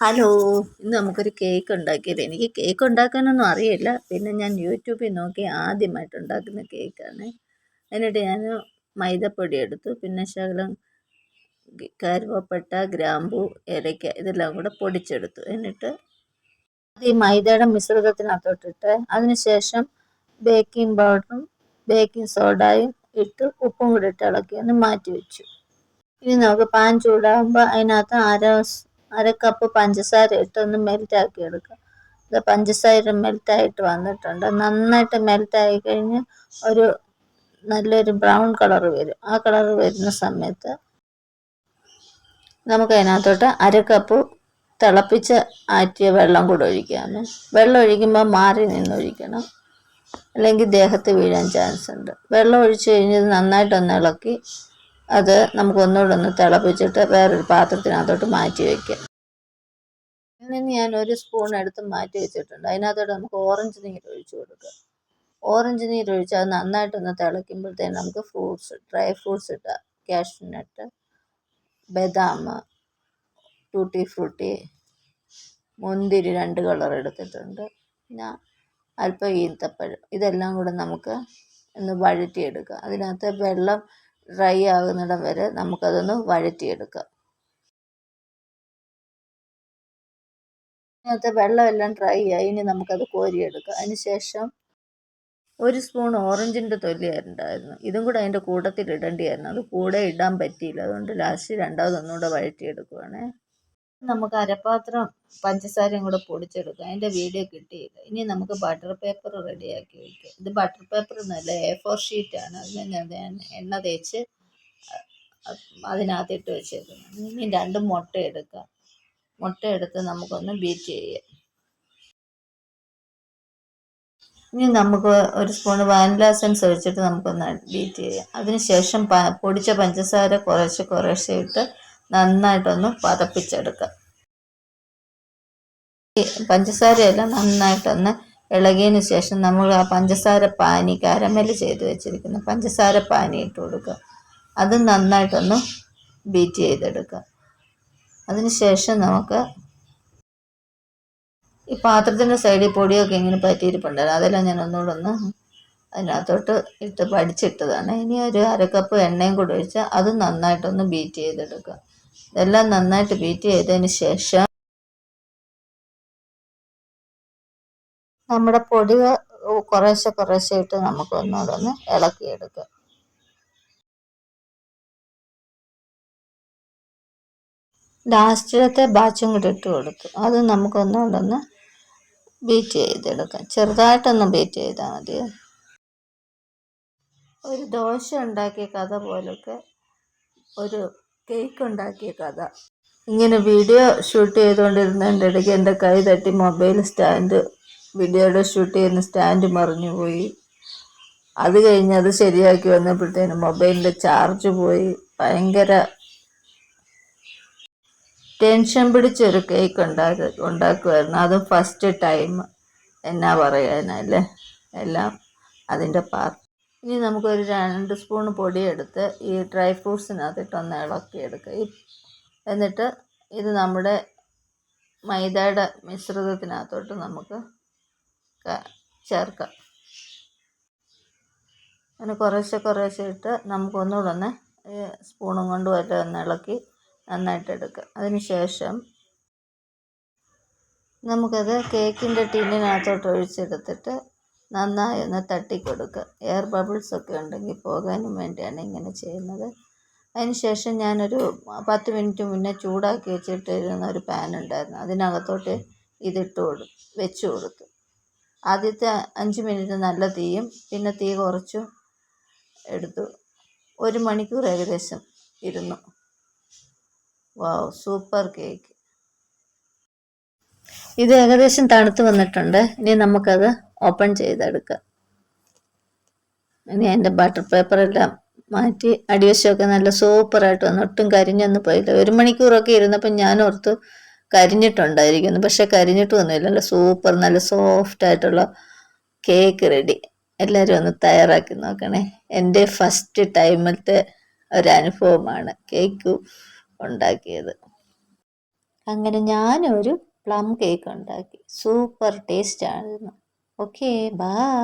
Hello ഇന്ന് നമുക്കൊരു cake ഉണ്ടാക്കിയത്. എനിക്ക് കേക്ക് ഉണ്ടാക്കാനൊന്നും അറിയില്ല. പിന്നെ ഞാൻ യൂട്യൂബിൽ നോക്കി ആദ്യമായിട്ട് ഉണ്ടാക്കുന്ന കേക്കാണ്. എന്നിട്ട് ഞാൻ മൈദപ്പൊടി എടുത്തു. പിന്നെ ശകലം കരുവപ്പട്ട ഗ്രാമ്പു ഏലയ്ക്ക ഇതെല്ലാം കൂടെ പൊടിച്ചെടുത്തു. എന്നിട്ട് ഈ മൈദയുടെ മിശ്രിതത്തിനകത്തോട്ടിട്ട് അതിനുശേഷം ബേക്കിംഗ് പൗഡറും ബേക്കിംഗ് സോഡയും ഇട്ട് ഉപ്പും കൂടി ഇട്ട് ഇളക്കി ഒന്ന് മാറ്റി വെച്ചു. ഇനി നമുക്ക് പാൻ ചൂടാകുമ്പോൾ അതിനകത്ത് അര അര കപ്പ് പഞ്ചസാര ഇട്ടൊന്ന് മെൽറ്റാക്കി എടുക്കുക. ഇത് പഞ്ചസാര മെൽറ്റായിട്ട് വന്നിട്ടുണ്ട്. നന്നായിട്ട് മെൽറ്റായി കഴിഞ്ഞ് ഒരു നല്ലൊരു ബ്രൗൺ കളർ വരും. ആ കളർ വരുന്ന സമയത്ത് നമുക്ക് അതിനകത്തോട്ട് അര കപ്പ് തിളപ്പിച്ച് ആറ്റിയ വെള്ളം കൂടെ ഒഴിക്കാണ് വെള്ളം ഒഴിക്കുമ്പോൾ മാറി നിന്ന് ഒഴിക്കണം. അല്ലെങ്കിൽ ദേഹത്ത് വീഴാൻ ചാൻസ് ഉണ്ട്. വെള്ളം ഒഴിച്ച് കഴിഞ്ഞ് നന്നായിട്ടൊന്ന് ഇളക്കി അത് നമുക്ക് ഒന്നുകൂടെ ഒന്ന് തിളപ്പിച്ചിട്ട് വേറൊരു പാത്രത്തിനകത്തോട്ട് മാറ്റി വയ്ക്കാം ഇന്ന് ഞാൻ ഒരു സ്പൂൺ എടുത്ത് മാറ്റി വെച്ചിട്ടുണ്ട്. അതിനകത്തോട്ട് നമുക്ക് ഓറഞ്ച് നീര് ഒഴിച്ചു കൊടുക്കുക. ഓറഞ്ച് നീര് ഒഴിച്ച് അത് നന്നായിട്ടൊന്ന് തിളയ്ക്കുമ്പോഴത്തേന് നമുക്ക് ഫ്രൂട്ട്സ് ഡ്രൈ ഫ്രൂട്ട്സ് ഇട്ടാം കാഷ്നട്ട് ബദാം ടൂട്ടി ഫ്രൂട്ടി മുന്തിരി രണ്ട് കളർ എടുത്തിട്ടുണ്ട്. പിന്നെ അല്പം ഈന്തപ്പഴം. ഇതെല്ലാം കൂടെ നമുക്ക് ഒന്ന് വഴറ്റിയെടുക്കുക. അതിനകത്ത് വെള്ളം ഡ്രൈ ആകുന്നിടം വരെ നമുക്കതൊന്ന് വഴറ്റിയെടുക്കാം. അതിനകത്ത് വെള്ളമെല്ലാം ഡ്രൈ ആയി. ഇനി നമുക്കത് കോരിയെടുക്കാം. അതിന് ശേഷം ഒരു സ്പൂൺ ഓറഞ്ചിന്റെ തൊലിയായിട്ടുണ്ടായിരുന്നു ഇതും കൂടെ അതിന്റെ കൂട്ടത്തിൽ ഇടേണ്ടിയായിരുന്നു. അത് കൂടെ ഇടാൻ പറ്റിയില്ല. അതുകൊണ്ട് ലാസ്റ്റ് രണ്ടാമതൊന്നുകൂടെ വഴറ്റിയെടുക്കുവാണേ. നമുക്ക് അരപ്പാത്രം പഞ്ചസാരയും കൂടെ പൊടിച്ചെടുക്കാം. അതിന്റെ വീഡിയോ കിട്ടിയില്ല. ഇനി നമുക്ക് ബട്ടർ പേപ്പർ റെഡിയാക്കി വയ്ക്കാം ഇത് ബട്ടർ പേപ്പർ എന്നല്ല എ ഫോർ ഷീറ്റാണ് ഞാൻ എണ്ണ തേച്ച് അതിനകത്തിട്ട് വെച്ചേക്കുന്നത് ഇനി രണ്ട് മുട്ട എടുക്കാം. മുട്ട എടുത്ത് നമുക്കൊന്ന് ബീറ്റ് ചെയ്യാം. ഇനി നമുക്ക് ഒരു സ്പൂൺ വാനില എസൻസ് ഒഴിച്ചിട്ട് നമുക്കൊന്ന് ബീറ്റ് ചെയ്യാം. അതിന് ശേഷം പൊടിച്ച പഞ്ചസാര കുറേശ്ശെ കുറേശ്ശെ ഇട്ട് നന്നായിട്ടൊന്ന് പതപ്പിച്ചെടുക്കുക പഞ്ചസാരയെല്ലാം നന്നായിട്ടൊന്ന് ഇളകിയതിന് ശേഷം നമ്മൾ ആ പഞ്ചസാര പാനി കാരമൽ ചെയ്ത് വെച്ചിരിക്കുന്ന പഞ്ചസാര പാനി ഇട്ട് കൊടുക്കുക അത് നന്നായിട്ടൊന്ന് ബീറ്റ് ചെയ്തെടുക്കുക അതിന് ശേഷം നമുക്ക് ഈ പാത്രത്തിന്റെ സൈഡിൽ പൊടിയൊക്കെ ഇങ്ങനെ പറ്റിയിരിപ്പുണ്ടല്ലോ അതെല്ലാം ഞാൻ ഒന്നുകൂടെ ഒന്ന് അതിനകത്തോട്ട് ഇട്ട് പഠിച്ചിട്ടതാണ്. ഇനി ഒരു അരക്കപ്പ് എണ്ണയും കൂടെ ഒഴിച്ച് അത് നന്നായിട്ടൊന്ന് ബീറ്റ് ചെയ്തെടുക്കുക ഇതെല്ലാം നന്നായിട്ട് ബീറ്റ് ചെയ്തതിന് ശേഷം നമ്മുടെ പൊടി കുറേശ്ശെ കുറേശ്ശെ ഇട്ട് നമുക്ക് ഒന്നുകൂടെ ഒന്ന് ഇളക്കിയെടുക്കുക ലാസ്റ്റിലത്തെ ബാച്ചും കൂടി ഇട്ട് കൊടുത്തു. അത് നമുക്കൊന്നുകൂടെ ഒന്ന് ബീറ്റ് ചെയ്തെടുക്കാം. ചെറുതായിട്ടൊന്ന് ബീറ്റ് ചെയ്താൽ മതി. ഒരു ദോശ ഉണ്ടാക്കിയ കഥ പോലൊക്കെ ഒരു കേക്ക് ഉണ്ടാക്കിയ കഥ. ഇങ്ങനെ വീഡിയോ ഷൂട്ട് ചെയ്തുകൊണ്ടിരുന്നതിന്റെ ഇടയ്ക്ക് എന്റെ കൈ തട്ടി മൊബൈൽ സ്റ്റാൻഡ് വീഡിയോയുടെ ഷൂട്ട് ചെയ്യുന്ന സ്റ്റാൻഡ് മറിഞ്ഞു പോയി. അത് കഴിഞ്ഞ് അത് ശരിയാക്കി വന്നപ്പോഴത്തേനും മൊബൈലിന്റെ ചാർജ് പോയി. ഭയങ്കര ടെൻഷൻ പിടിച്ചൊരു കേക്ക് ഉണ്ടാക്ക ഉണ്ടാക്കുമായിരുന്നു അതും ഫസ്റ്റ് ടൈം എന്നാ പറയാനല്ലേ എല്ലാം അതിന്റെ പാർട്ട്. ഇനി നമുക്കൊരു രണ്ട് സ്പൂൺ പൊടിയെടുത്ത് ഈ ഡ്രൈ ഫ്രൂട്ട്സിനകത്തിട്ടൊന്ന് ഇളക്കിയെടുക്കുക. എടുക്കുക എന്നിട്ട് ഇത് നമ്മുടെ മൈദയുടെ മിശ്രിതത്തിനകത്തോട്ട് നമുക്ക് ചേർക്കാം. അങ്ങനെ കുറേശ്ശെ കുറേശ്ശെ ഇട്ട് നമുക്കൊന്നുകൂടെ ഒന്ന് സ്പൂണും കൊണ്ട് വല്ല ഒന്ന് ഇളക്കി നന്നായിട്ട് എടുക്കുക. അതിന് ശേഷം നമുക്കത് കേക്കിന്റെ ടിന്നിനകത്തോട്ട് ഒഴിച്ചെടുത്തിട്ട് നന്നായി ഒന്ന് തട്ടിക്കൊടുക്കുക എയർ ബബിൾസ് ഒക്കെ ഉണ്ടെങ്കിൽ പോകാനും വേണ്ടിയാണ് ഇങ്ങനെ ചെയ്യുന്നത്. അതിന് ശേഷം ഞാനൊരു പത്ത് മിനിറ്റ് മുന്നേ ചൂടാക്കി വെച്ചിട്ടിരുന്ന ഒരു പാൻ ഉണ്ടായിരുന്നു. അതിനകത്തോട്ട് ഇതിട്ട് കൊടു വെച്ച് കൊടുത്തു. ആദ്യത്തെ അഞ്ച് മിനിറ്റ് നല്ല തീയും പിന്നെ തീ കുറച്ചു എടുത്തു. ഒരു മണിക്കൂർ ഏകദേശം ഇരുന്നു. Wow super cake. ഇത് ഏകദേശം തണുത്ത് വന്നിട്ടുണ്ട്. ഇനി നമുക്കത് ഓപ്പൺ ചെയ്തെടുക്കുക ഇനി അതിന്റെ ബട്ടർ പേപ്പറെല്ലാം മാറ്റി അടിവശമൊക്കെ നല്ല സൂപ്പറായിട്ട് വന്നു. ഒട്ടും കരിഞ്ഞൊന്നും പോയില്ല. ഒരു മണിക്കൂറൊക്കെ ഇരുന്നപ്പോൾ ഞാൻ ഓർത്തു കരിഞ്ഞിട്ടുണ്ടായിരിക്കുന്നു. പക്ഷെ കരിഞ്ഞിട്ടൊന്നുമില്ല നല്ല സൂപ്പർ നല്ല സോഫ്റ്റ് ആയിട്ടുള്ള കേക്ക് റെഡി. എല്ലാവരും ഒന്ന് തയ്യാറാക്കി നോക്കണേ. എന്റെ ഫസ്റ്റ് ടൈമിലത്തെ ഒരനുഭവമാണ് കേക്ക് ഉണ്ടാക്കിയത്. അങ്ങനെ ഞാനൊരു പ്ലം കേക്ക് ഉണ്ടാക്കി. സൂപ്പർ ടേസ്റ്റ് ആയിരുന്നു Okay, bye.